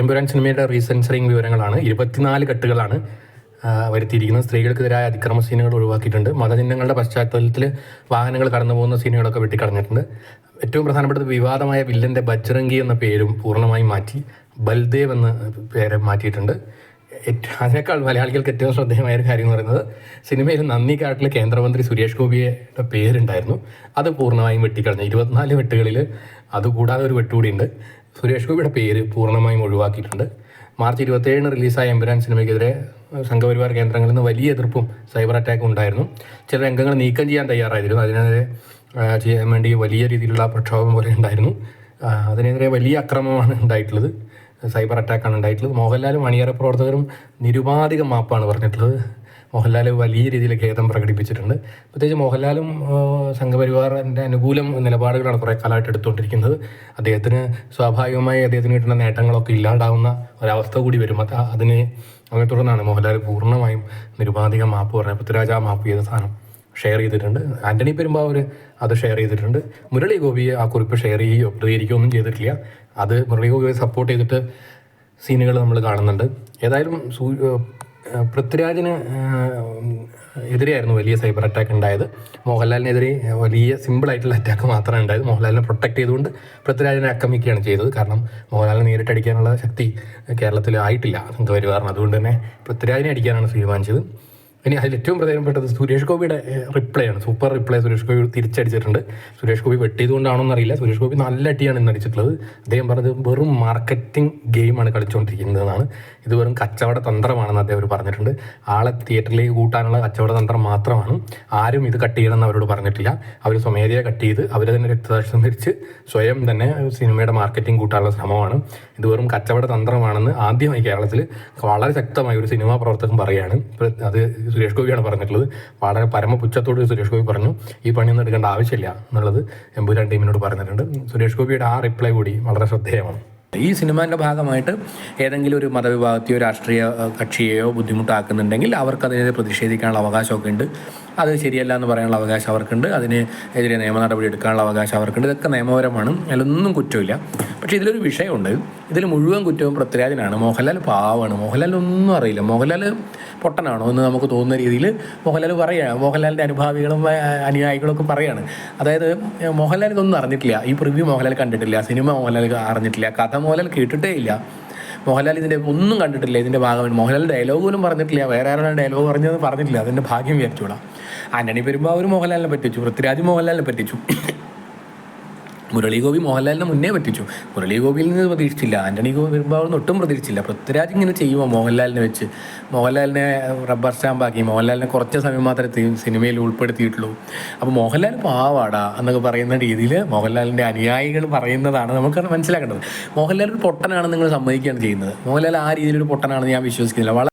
എമ്പുരാൻ സിനിമയുടെ റീസെൻസറിങ് വിവരങ്ങളാണ്. ഇരുപത്തിനാല് കെട്ടുകളാണ് വരുത്തിയിരിക്കുന്നത്. സ്ത്രീകൾക്കെതിരായ അതിക്രമ സീനുകൾ ഒഴിവാക്കിയിട്ടുണ്ട്. മതചിഹ്നങ്ങളുടെ പശ്ചാത്തലത്തിൽ വാഹനങ്ങൾ കടന്നു പോകുന്ന സീനുകളൊക്കെ വെട്ടിക്കളഞ്ഞിട്ടുണ്ട് ഏറ്റവും പ്രധാനപ്പെട്ടത് വിവാദമായ വില്ലന്റെ ബജ്രംഗി എന്ന പേരും പൂർണമായും മാറ്റി ബൽദേവ് എന്ന പേര് മാറ്റിയിട്ടുണ്ട്. അതിനേക്കാൾ മലയാളികൾക്ക് ഏറ്റവും ശ്രദ്ധേയമായ ഒരു കാര്യം എന്ന് പറയുന്നത് സിനിമയിൽ നന്ദി കാട്ടിലെ കേന്ദ്രമന്ത്രി സുരേഷ് ഗോപിയുടെ പേരുണ്ടായിരുന്നു. അത് പൂർണമായും വെട്ടിക്കളഞ്ഞു. ഇരുപത്തിനാല് വെട്ടുകളിൽ അതുകൂടാതെ ഒരു വെട്ടുകൂടിയുണ്ട്. സുരേഷ് ഗോപിയുടെ പേര് പൂർണമായും ഒഴിവാക്കിയിട്ടുണ്ട്. മാർച്ച് ഇരുപത്തേഴിന് റിലീസായ എമ്പുരാൻ സിനിമയ്ക്കെതിരെ സംഘപരിവാർ കേന്ദ്രങ്ങളിൽ നിന്ന് വലിയ എതിർപ്പും സൈബർ അറ്റാക്കും ഉണ്ടായിരുന്നു. ചില രംഗങ്ങൾ നീക്കം ചെയ്യാൻ തയ്യാറായിരുന്നു. അതിനെതിരെ ചെയ്യാൻ വേണ്ടി വലിയ രീതിയിലുള്ള പ്രക്ഷോഭം പോലെ ഉണ്ടായിരുന്നു. അതിനെതിരെ വലിയ അക്രമമാണ് ഉണ്ടായിട്ടുള്ളത്. സൈബർ അറ്റാക്കാണ് ഉണ്ടായിട്ടുള്ളത്. മോഹൻലാലും അണിയറ പ്രവർത്തകരും നിരുപാധികം മാപ്പാണ് പറഞ്ഞിട്ടുള്ളത്. മോഹൻലാൽ വലിയ രീതിയിൽ ഖേദം പ്രകടിപ്പിച്ചിട്ടുണ്ട്. പ്രത്യേകിച്ച് മോഹൻലാലും സംഘപരിവാറിന്റെ അനുകൂലം നിലപാടുകളാണ് കുറേ കാലമായിട്ട് എടുത്തുകൊണ്ടിരിക്കുന്നത്. അദ്ദേഹത്തിന് സ്വാഭാവികമായി അദ്ദേഹത്തിന് കിട്ടുന്ന നേട്ടങ്ങളൊക്കെ ഇല്ലാണ്ടാവുന്ന ഒരവസ്ഥ കൂടി വരും. അത് അതിനെ അതിനെ തുടർന്നാണ് മോഹൻലാൽ പൂർണമായും നിരുപാധിക മാപ്പ് പറഞ്ഞത്. പൃഥ്വിരാജ് മാപ്പ് ചെയ്ത സാധനം ഷെയർ ചെയ്തിട്ടുണ്ട്. ആന്റണി പെരുമ്പാവൂർ അത് ഷെയർ ചെയ്തിട്ടുണ്ട്. മുരളി ഗോപി ആ കുറിപ്പ് ഷെയർ ചെയ്യുകയോ പ്രതികരിക്കുകയോ ഒന്നും ചെയ്തിട്ടില്ല. അത് മുരളി ഗോപിയെ സപ്പോർട്ട് ചെയ്തിട്ട് സീനുകൾ നമ്മൾ കാണുന്നുണ്ട്. ഏതായാലും പൃഥ്വിരാജിന് എതിരെയായിരുന്നു വലിയ സൈബർ അറ്റാക്ക് ഉണ്ടായത്. മോഹൻലാലിനെതിരെ വലിയ സിമ്പിൾ ആയിട്ടുള്ള അറ്റാക്ക് മാത്രമേ ഉണ്ടായത്. മോഹൻലാലിനെ പ്രൊട്ടക്ട് ചെയ്തുകൊണ്ട് പൃഥ്വിരാജിനെ ആക്രമിക്കുകയാണ് ചെയ്തത്. കാരണം മോഹൻലാലിനെ നേരിട്ട് അടിക്കാനുള്ള ശക്തി കേരളത്തിൽ ആയിട്ടില്ല. സംഘപരിവാറിന് അതുകൊണ്ട് തന്നെ പൃഥ്വിരാജിനെ അടിക്കാനാണ് തീരുമാനിച്ചത്. ഇനി അതിൽ ഏറ്റവും പ്രധാനപ്പെട്ടത് സുരേഷ് ഗോപിയുടെ റിപ്ലൈ ആണ് സൂപ്പർ റിപ്ലൈ സുരേഷ് ഗോപി തിരിച്ചടിച്ചിട്ടുണ്ട്. സുരേഷ് ഗോപി വെട്ടിയതുകൊണ്ടാണോ എന്നറിയില്ല സുരേഷ് ഗോപി നല്ല അടിയാണ് ഇന്ന് അടിച്ചിട്ടുള്ളത്. അദ്ദേഹം പറഞ്ഞത് വെറും മാർക്കറ്റിംഗ് ഗെയിമാണ് കളിച്ചുകൊണ്ടിരിക്കുന്നതെന്നാണ്. ഇത് വെറും കച്ചവട തന്ത്രമാണെന്ന് അദ്ദേഹം പറഞ്ഞിട്ടുണ്ട്. ആളെ തിയേറ്ററിലേക്ക് കൂട്ടാനുള്ള കച്ചവട തന്ത്രം മാത്രമാണ്. ആരും ഇത് കട്ട് ചെയ്യണമെന്ന് അവരോട് പറഞ്ഞിട്ടില്ല. അവർ സ്വമേധയാ കട്ട് ചെയ്ത് അവർ തന്നെ രക്തദാക്ഷം ധരിച്ച് സ്വയം തന്നെ സിനിമയുടെ മാർക്കറ്റിംഗ് കൂട്ടാനുള്ള ശ്രമമാണ്. ഇത് വെറും കച്ചവട തന്ത്രമാണെന്ന് ആദ്യമായി കേരളത്തിൽ വളരെ ശക്തമായ ഒരു സിനിമാ പ്രവർത്തകൻ പറയുകയാണ്. അത് സുരേഷ് ഗോപിയാണ് പറഞ്ഞിട്ടുള്ളത്. വളരെ പരമപുച്ഛത്തോട് സുരേഷ് ഗോപി പറഞ്ഞു ഈ പണിയൊന്നും എടുക്കേണ്ട ആവശ്യമില്ല എന്നുള്ളത് എമ്പുരാൻ ടീമിനോട് പറഞ്ഞിട്ടുണ്ട്. സുരേഷ് ഗോപിയുടെ ആ റിപ്ലൈ കൂടി വളരെ ശ്രദ്ധേയമാണ്. ഈ സിനിമേന്റെ ഭാഗമായിട്ട് ഏതെങ്കിലും ഒരു മതവിഭാഗത്തെയോ രാഷ്ട്രീയ കക്ഷിയെയോ ബുദ്ധിമുട്ടാക്കുന്നുണ്ടെങ്കിൽ അവർക്ക് അതിനെതിരെ പ്രതിഷേധിക്കാനുള്ള അവകാശമൊക്കെ ഉണ്ട്. അത് ശരിയല്ല എന്ന് പറയാനുള്ള അവകാശം അവർക്കുണ്ട്. അതിന് എതിരെ നിയമ നടപടി എടുക്കാനുള്ള അവകാശം അവർക്കുണ്ട്. ഇതൊക്കെ നിയമപരമാണ്. അതിലൊന്നും കുറ്റമില്ല. പക്ഷേ ഇതിലൊരു വിഷയമുണ്ട്. ഇതിൽ മുഴുവൻ കുറ്റവും പൃഥ്വിരാജിനാണ്. മോഹൻലാൽ പാവമാണ് മോഹൻലാലിനൊന്നും അറിയില്ല. മോഹൻലാൽ പൊട്ടനാണോ എന്ന് നമുക്ക് തോന്നുന്ന രീതിയിൽ മോഹൻലാൽ പറയുകയാണ് മോഹൻലാലിന്റെ അനുഭാവികളും അനുയായികളൊക്കെ പറയുകയാണ് അതായത് മോഹൻലാൽ ഇതൊന്നും അറിഞ്ഞിട്ടില്ല. ഈ പ്രിവ്യൂ മോഹൻലാൽ കണ്ടിട്ടില്ല. സിനിമ മോഹൻലാൽ അറിഞ്ഞിട്ടില്ല. കഥ മോഹൻലാൽ കേട്ടിട്ടേ ഇല്ല. മോഹൻലാൽ ഇതിന്റെ ഒന്നും കണ്ടിട്ടില്ല ഇതിന്റെ ഭാഗമായി മോഹൻലാൽ ഡയലോഗ് പോലും പറഞ്ഞിട്ടില്ല. വേറെ ആരാണ് ഡയലോഗ് പറഞ്ഞതെന്ന് പറഞ്ഞിട്ടില്ല. അതിന്റെ ഭാഗ്യം വിചാരിച്ചോളാം ആന്റണി പെരുമ്പാവൂർ മോഹൻലാലിനെ പറ്റിച്ചു പൃഥ്വിരാജ് മോഹൻലാലിനെ പറ്റിച്ചു. മുരളി ഗോപി മോഹൻലാലിനെ മുന്നേ പറ്റിച്ചു. മുരളി ഗോപിയിൽ നിന്ന് പ്രതീക്ഷിച്ചില്ല. ആന്റണി ഗോപി വരുമ്പോൾ ഒട്ടും പ്രതീക്ഷിച്ചില്ല. പൃഥ്വിരാജ് ഇങ്ങനെ ചെയ്യുമോ മോഹൻലാലിനെ വെച്ച്? മോഹൻലാലിനെ റബ്ബർ സ്റ്റാമ്പാക്കി മോഹൻലാലിനെ കുറച്ച് സമയം മാത്രമേ സിനിമയിൽ ഉൾപ്പെടുത്തിയിട്ടുള്ളൂ. അപ്പോൾ മോഹൻലാൽ പാവാടാ എന്നൊക്കെ പറയുന്ന രീതിയിൽ മോഹൻലാലിന്റെ അനുയായികൾ പറയുന്നതാണ് നമുക്ക് മനസ്സിലാക്കേണ്ടത്. മോഹൻലാൽ ഒരു പൊട്ടനാണ് നിങ്ങൾ സമ്മതിക്കുകയാണ് ചെയ്യുന്നത്. മോഹൻലാൽ ആ രീതിയിലൊരു പൊട്ടനാണെന്ന് ഞാൻ വിശ്വസിക്കുന്നില്ല.